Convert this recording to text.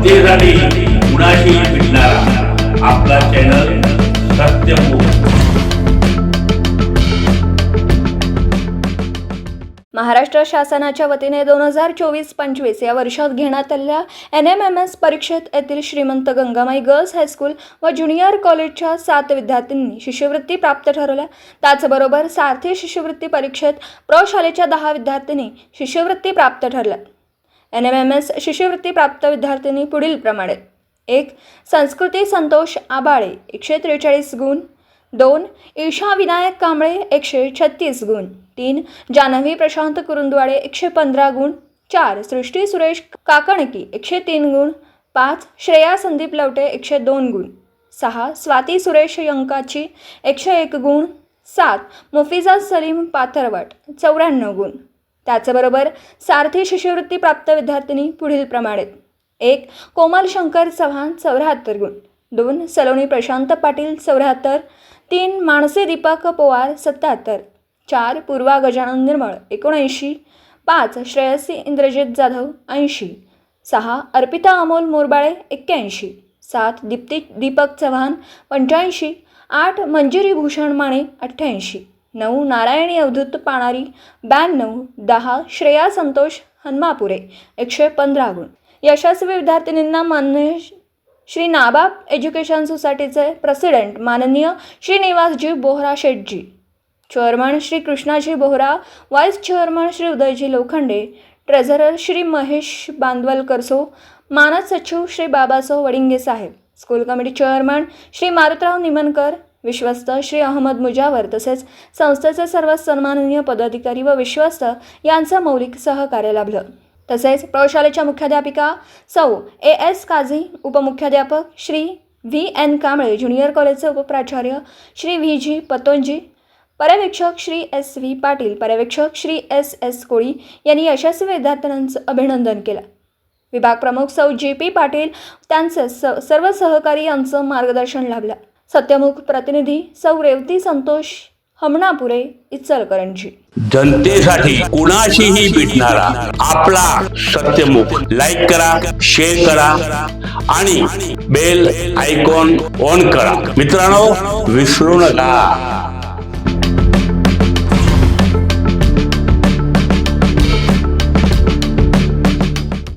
जनतेसाठी कुणाशी भेटणारा आपला चॅनल सत्यमुख महाराष्ट्र शासनाच्या वतीने दोन हजार चोवीस पंचवीस या वर्षात घेण्यात आलेल्या एन एम एम एस परीक्षेत येथील श्रीमंत गंगामाई गर्ल्स हायस्कूल व ज्युनियर कॉलेजच्या सात विद्यार्थ्यांनी शिष्यवृत्ती प्राप्त ठरवल्या. त्याचबरोबर सारथी शिष्यवृत्ती परीक्षेत प्रशालेच्या दहा विद्यार्थ्यांनी शिष्यवृत्ती प्राप्त ठरल्या. एन एम एम एस शिष्यवृत्ती प्राप्त विद्यार्थिनी पुढील प्रमाणे. एक संस्कृती संतोष आबाळे एकशे त्रेचाळीस गुण. दोन ईशा विनायक कांबळे एकशे छत्तीस गुण. तीन जान्हवी प्रशांत कुरुंदवाडे एकशे पंधरा गुण. चार सृष्टी सुरेश काकणकी एकशे तीन गुण. पाच श्रेया संदीप लवटे एकशे दोन गुण. सहा स्वाती सुरेश यंकाची एकशे एक गुण. सात मुफिजा सलीम पाथरवट चौऱ्याण्णव गुण. त्याचबरोबर सारथी शिष्यवृत्ती प्राप्त विद्यार्थिनी पुढील प्रमाणे. एक कोमल शंकर चव्हाण चौऱ्याहत्तर गुण. दोन सलोनी प्रशांत पाटील चौऱ्याहत्तर. तीन माणसे दीपक पोवार सत्याहत्तर. चार पूर्वा गजानन निर्मळ एकोणऐंशी. पाच श्रेयसी इंद्रजित जाधव ऐंशी. सहा अर्पिता अमोल मोरबाळे एक्क्याऐंशी. सात दीप्ती दीपक चव्हाण पंच्याऐंशी. आठ मंजिरी भूषण माने अठ्ठ्याऐंशी. नऊ नारायणी अवधूत पाणारी ब्याण्णव दहा श्रेया संतोष हनमापुरे एकशे पंधरा गुण. यशस्वी विद्यार्थिनींना मान्य श्री नाबाब एज्युकेशन सोसायटीचे प्रेसिडेंट माननीय Shrinivasji Bohra Shetji chairman Shri Krishnaji Bohra vice chairman Shri Udayji Lokhande treasurer Shri Mahesh बांदवलकरसो मानद सचिव श्री बाबासो वडिंगे साहेब school committee chairman Shri Marutrao Nimankar विश्वस्त श्री अहमद मुजावर तसेच संस्थेचे सर्व सन्माननीय पदाधिकारी व विश्वस्त यांचं मौलिक सहकार्य लाभलं. तसेच प्रौशालेच्या मुख्याध्यापिका सौ A S Kazi उपमुख्याध्यापक Shri V N Kamble junior कॉलेजचे उपप्राचार्य श्री व्ही जी पतोंजी पर्यवेक्षक श्री एस व्ही पाटील पर्यवेक्षक श्री एस एस कोळी यांनी यशस्वी विद्यार्थ्यांचं अभिनंदन केलं. विभाग प्रमुख सौ जी पी पाटील त्यांचे स सर्व सहकारी यांचं मार्गदर्शन लाभलं. सत्यमुख प्रतिनिधी सौ रेवती संतोष हमणापुरे इचलकरंजी. जनतेसाठी कुणाशीही भेटणारा आपला सत्यमुख लाईक करा शेअर करा आणि बेल आयकॉन ऑन करा. मित्रांनो विसरू नका.